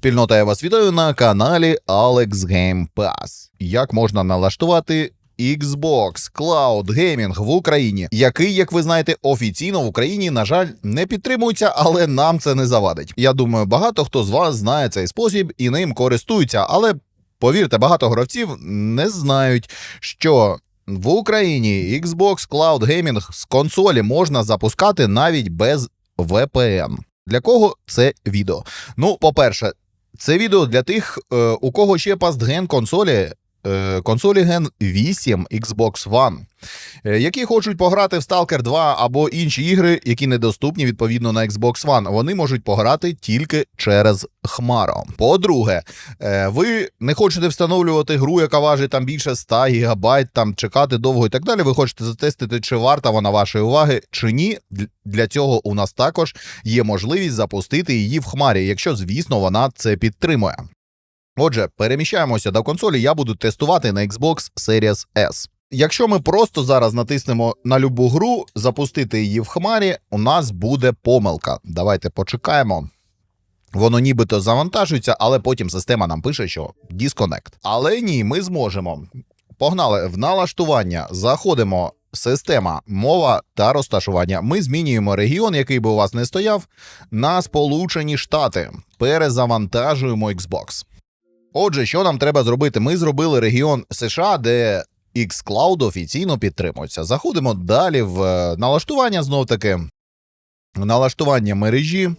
спільнота, я вас вітаю на каналі Alex Game Pass. Як можна налаштувати Xbox Cloud Gaming в Україні, який, як ви знаєте, офіційно в Україні, на жаль, не підтримується, але нам це не завадить. Я думаю, багато хто з вас знає цей спосіб і ним користується, але повірте, багато гравців не знають, що. В Україні Xbox Cloud Gaming з консолі можна запускати навіть без VPN. Для кого це відео? Ну, по-перше, це відео для тих, е, у кого ще пастген консолі, консолі Gen 8 Xbox One, е, які хочуть пограти в Stalker 2 або інші ігри, які недоступні відповідно на Xbox One. Вони можуть пограти тільки через Хмаро. По-друге, е, ви не хочете встановлювати гру, яка важить там більше 100 гігабайт, там чекати довго і так далі. Ви хочете затестити, чи варта вона вашої уваги, чи ні. Для цього у нас також є можливість запустити її в хмарі, якщо, звісно, вона це підтримує. Отже, переміщаємося до консолі. Я буду тестувати на Xbox Series S. Якщо ми просто зараз натиснемо на любу гру, запустити її в хмарі, у нас буде помилка. Давайте почекаємо. Воно нібито завантажується, але потім система нам пише, що disconnect. Але ні, ми зможемо. Погнали в налаштування. Заходимо. Система, мова та розташування. Ми змінюємо регіон, який би у вас не стояв, на Сполучені Штати. Перезавантажуємо Xbox. Отже, що нам треба зробити? Ми зробили регіон США, де xCloud офіційно підтримується. Заходимо далі в е, налаштування знов таки. Налаштування мережі,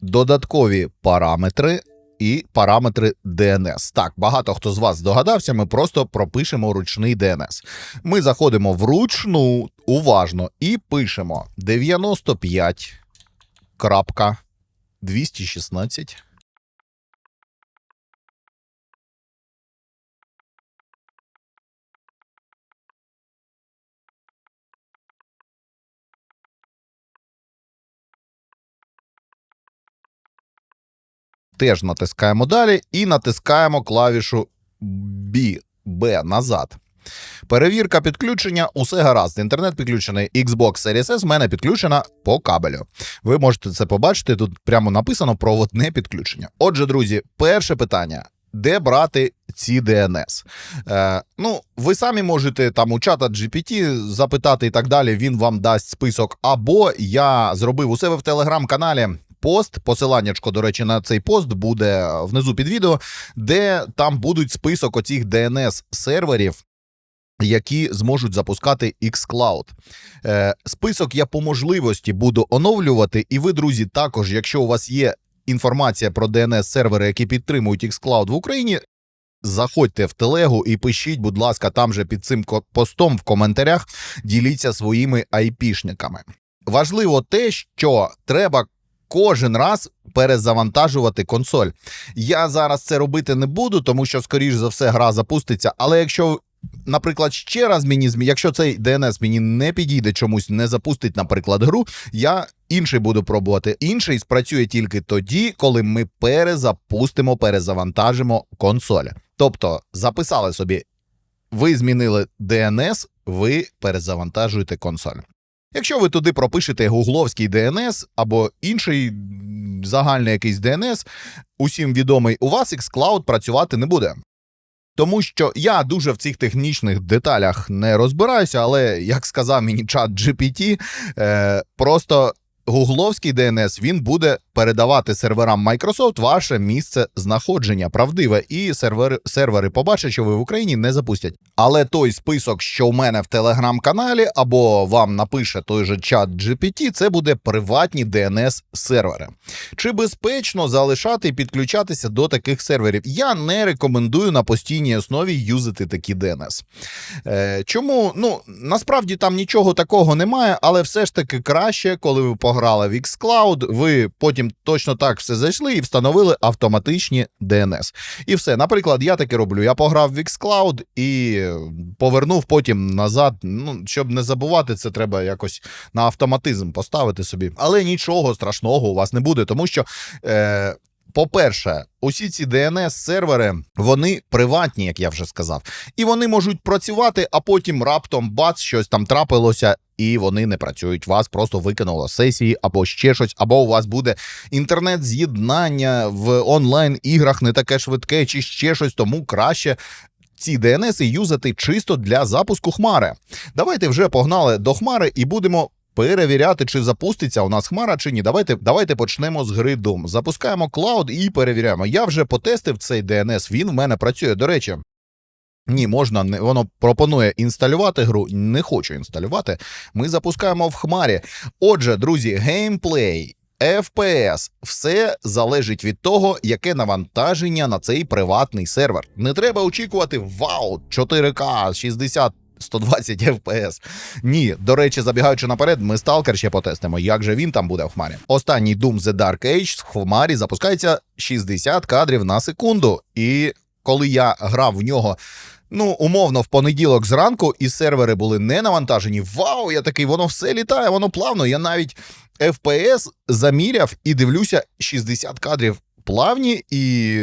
додаткові параметри і параметри DNS. Так, багато хто з вас здогадався, ми просто пропишемо ручний DNS. Ми заходимо в ручну уважно і пишемо 95.216. Теж натискаємо далі і натискаємо клавішу B, B назад. Перевірка підключення, усе гаразд. Інтернет підключений Xbox Series S в мене підключена по кабелю. Ви можете це побачити. Тут прямо написано проводне підключення. Отже, друзі, перше питання: де брати ці DNS? Е, ну, ви самі можете там у чата GPT запитати і так далі. Він вам дасть список. Або я зробив у себе в телеграм-каналі. Пост, посиланнячко, до речі, на цей пост буде внизу під відео, де там будуть список оцих DNS серверів, які зможуть запускати xCloud. Е, список я по можливості буду оновлювати, і ви, друзі, також, якщо у вас є інформація про DNS сервери, які підтримують xCloud в Україні. Заходьте в телегу і пишіть, будь ласка, там же під цим постом в коментарях діліться своїми айпішниками. Важливо те, що треба кожен раз перезавантажувати консоль. Я зараз це робити не буду, тому що, скоріш за все, гра запуститься. Але якщо, наприклад, ще раз мені якщо цей DNS мені не підійде чомусь, не запустить, наприклад, гру, я інший буду пробувати. Інший спрацює тільки тоді, коли ми перезапустимо, перезавантажимо консоль. Тобто записали собі, ви змінили DNS, ви перезавантажуєте консоль. Якщо ви туди пропишете гугловський DNS або інший загальний якийсь DNS, усім відомий, у вас xCloud працювати не буде. Тому що я дуже в цих технічних деталях не розбираюся, але як сказав мені чат GPT, е, просто гугловський DNS він буде передавати серверам Microsoft ваше місце знаходження правдиве, і сервери, сервери побачать, що ви в Україні не запустять. Але той список, що в мене в телеграм-каналі, або вам напише той же чат GPT, це буде приватні DNS сервери. Чи безпечно залишати і підключатися до таких серверів? Я не рекомендую на постійній основі юзати такі DNS. Е, чому? Ну насправді там нічого такого немає, але все ж таки краще, коли ви пограли в xCloud, ви потім точно так все зайшли і встановили автоматичні DNS. І все. Наприклад, я таке роблю. Я пограв в xCloud і повернув потім назад. Ну, щоб не забувати, це треба якось на автоматизм поставити собі. Але нічого страшного у вас не буде, тому що. Е, по-перше, усі ці DNS-сервери, вони приватні, як я вже сказав, і вони можуть працювати, а потім раптом бац, щось там трапилося, і вони не працюють. Вас просто викинуло сесії або ще щось, або у вас буде інтернет-з'єднання в онлайн-іграх не таке швидке, чи ще щось, тому краще. Ці DNS юзати чисто для запуску хмари. Давайте вже погнали до хмари і будемо перевіряти, чи запуститься у нас хмара чи ні. Давайте, давайте почнемо з гри Doom. Запускаємо клауд і перевіряємо. Я вже потестив цей DNS, він в мене працює. До речі. Ні, можна, не- воно пропонує інсталювати гру. Не хочу інсталювати. Ми запускаємо в хмарі. Отже, друзі, геймплей, FPS, все залежить від того, яке навантаження на цей приватний сервер. Не треба очікувати вау, 4К, 60. 120 FPS. Ні, до речі, забігаючи наперед, ми Stalker ще потестимо, як же він там буде в хмарі. Останній Doom The Dark Age в хмарі запускається 60 кадрів на секунду. І коли я грав в нього Ну, умовно, в понеділок зранку, і сервери були не навантажені. Вау, я такий, воно все літає, воно плавно. Я навіть FPS заміряв і дивлюся 60 кадрів плавні, і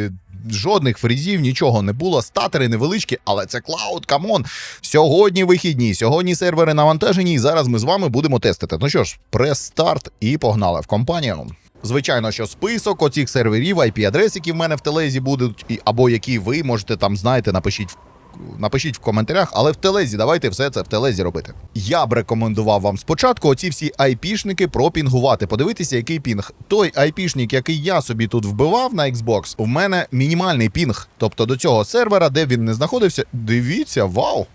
жодних фрізів, нічого не було. Статери невеличкі, але це клауд, камон. Сьогодні вихідні, сьогодні сервери навантажені, і зараз ми з вами будемо тестити. Ну що ж, прес-старт і погнали в компанію. Звичайно, що список оцих серверів, IP-адрес, які в мене в телезі будуть, або які ви можете там знаєте, напишіть в Напишіть в коментарях, але в телезі давайте все це в телезі робити. Я б рекомендував вам спочатку оці всі айпішники пропінгувати. Подивитися, який пінг. Той айпішник, який я собі тут вбивав на Xbox, у мене мінімальний пінг. Тобто до цього сервера, де він не знаходився. Дивіться, вау!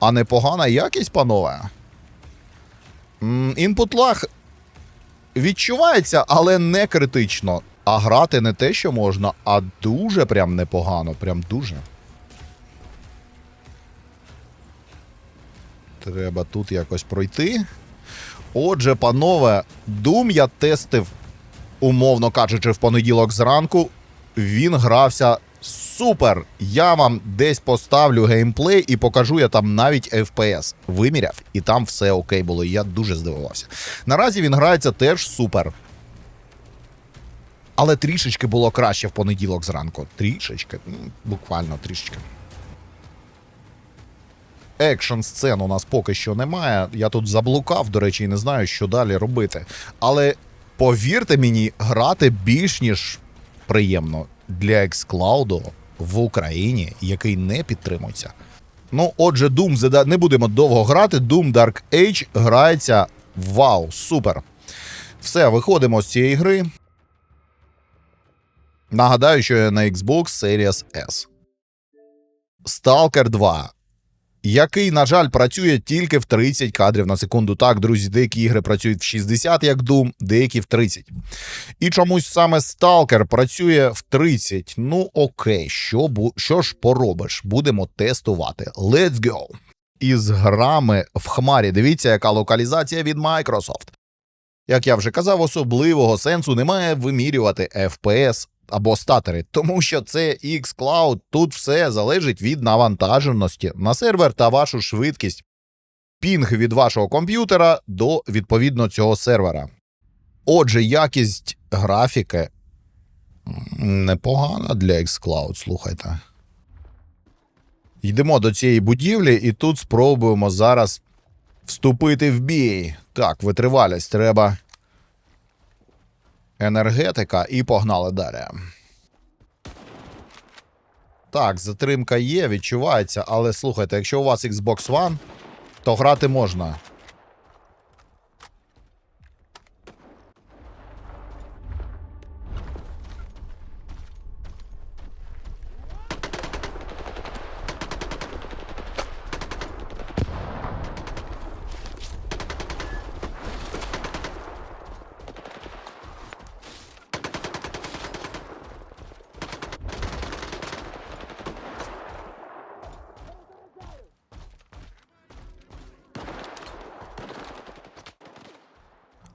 А непогана якість, панове. Інпут лаг відчувається, але не критично. А грати не те, що можна, а дуже прям непогано. Прям дуже. Треба тут якось пройти. Отже, панове, Doom я тестив, умовно кажучи, в понеділок зранку. Він грався супер. Я вам десь поставлю геймплей і покажу я там навіть FPS. Виміряв, і там все окей було. Я дуже здивувався. Наразі він грається теж супер. Але трішечки було краще в понеділок зранку. Трішечки, буквально трішечки. Екшн сцен у нас поки що немає. Я тут заблукав, до речі, і не знаю, що далі робити. Але повірте мені, грати більш ніж приємно для xCloud в Україні, який не підтримується. Ну, отже, Doom The не будемо довго грати. Doom Dark Age грається. Вау, супер. Все, виходимо з цієї гри. Нагадаю, що я на Xbox Series S. Stalker 2 який, на жаль, працює тільки в 30 кадрів на секунду. Так, друзі, деякі ігри працюють в 60, як Doom, деякі в 30. І чомусь саме Stalker працює в 30. Ну окей, що, що ж поробиш? Будемо тестувати. Let's go! Із грами в хмарі. Дивіться, яка локалізація від Microsoft. Як я вже казав, особливого сенсу немає вимірювати FPS або статери, тому що це xCloud, тут все залежить від навантаженості на сервер та вашу швидкість. Пінг від вашого комп'ютера до відповідно цього сервера. Отже, якість графіки непогана для xCloud, слухайте. Йдемо до цієї будівлі, і тут спробуємо зараз вступити в бій. Так, витривалість треба енергетика і погнали далі. Так, затримка є, відчувається, але слухайте, якщо у вас Xbox One, то грати можна.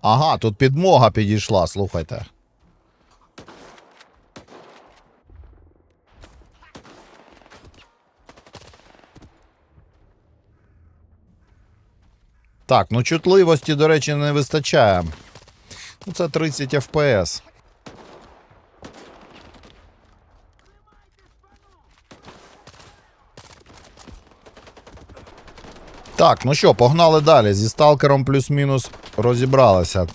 Ага, тут підмога підійшла, слухайте. Так, ну чутливості, до речі, не вистачає. Ну, це 30 FPS. Так, ну що, погнали далі. Зі сталкером плюс-мінус розібралися.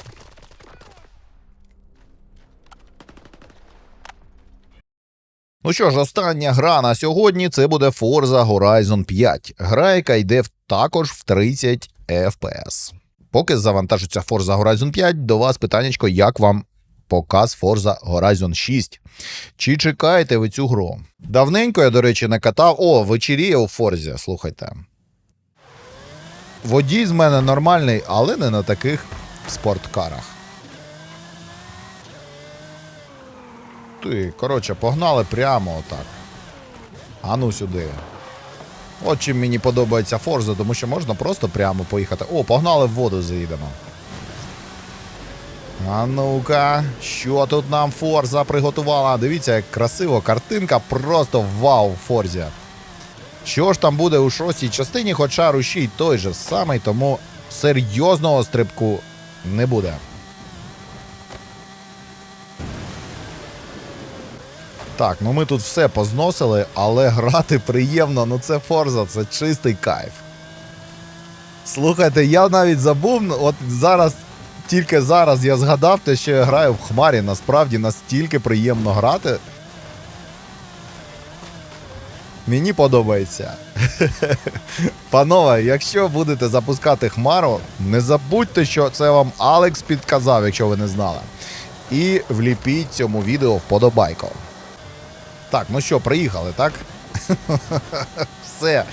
Ну що ж, остання гра на сьогодні це буде Forza Horizon 5. Гра, яка йде також в 30 FPS. Поки завантажиться Forza Horizon 5, до вас питаннячко, як вам показ Forza Horizon 6. Чи чекаєте ви цю гру? Давненько я, до речі, не катав. О, вечеріє у Форзі, слухайте. Водій з мене нормальний, але не на таких спорткарах. Ти, коротше, погнали прямо отак. А ну сюди. От чим мені подобається Форза, тому що можна просто прямо поїхати. О, погнали в воду заїдемо. А ну-ка, що тут нам Форза приготувала? Дивіться, як красиво, картинка просто вау в Форзі. Що ж там буде у шостій частині, хоча рушій той же самий, тому серйозного стрибку не буде. Так, ну ми тут все позносили, але грати приємно, ну це Форза, це чистий кайф. Слухайте, я навіть забув, от зараз, тільки зараз я згадав те, що я граю в Хмарі. Насправді настільки приємно грати. Мені подобається. Панове, якщо будете запускати Хмару, не забудьте, що це вам Алекс підказав, якщо ви не знали. І вліпіть цьому відео вподобайку. Так, ну що, приїхали, так? Все.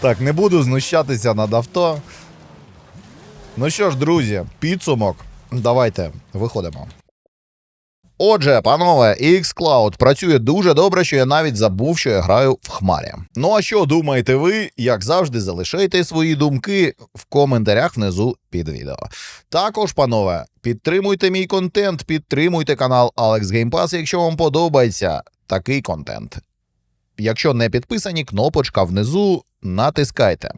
Так, не буду знущатися над авто. Ну що ж, друзі, підсумок. Давайте виходимо. Отже, панове, xCloud працює дуже добре, що я навіть забув, що я граю в хмарі. Ну а що думаєте ви? Як завжди, залишайте свої думки в коментарях внизу під відео. Також, панове, підтримуйте мій контент, підтримуйте канал Alex Game Pass, якщо вам подобається такий контент. Якщо не підписані, кнопочка внизу натискайте.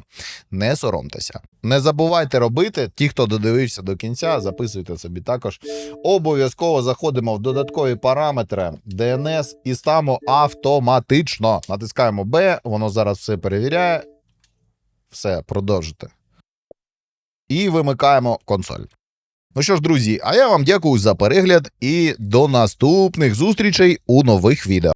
Не соромтеся. Не забувайте робити. Ті, хто додивився до кінця, записуйте собі також. Обов'язково заходимо в додаткові параметри DNS і ставимо автоматично. Натискаємо B, воно зараз все перевіряє. Все, продовжите. І вимикаємо консоль. Ну що ж, друзі, а я вам дякую за перегляд і до наступних зустрічей у нових відео.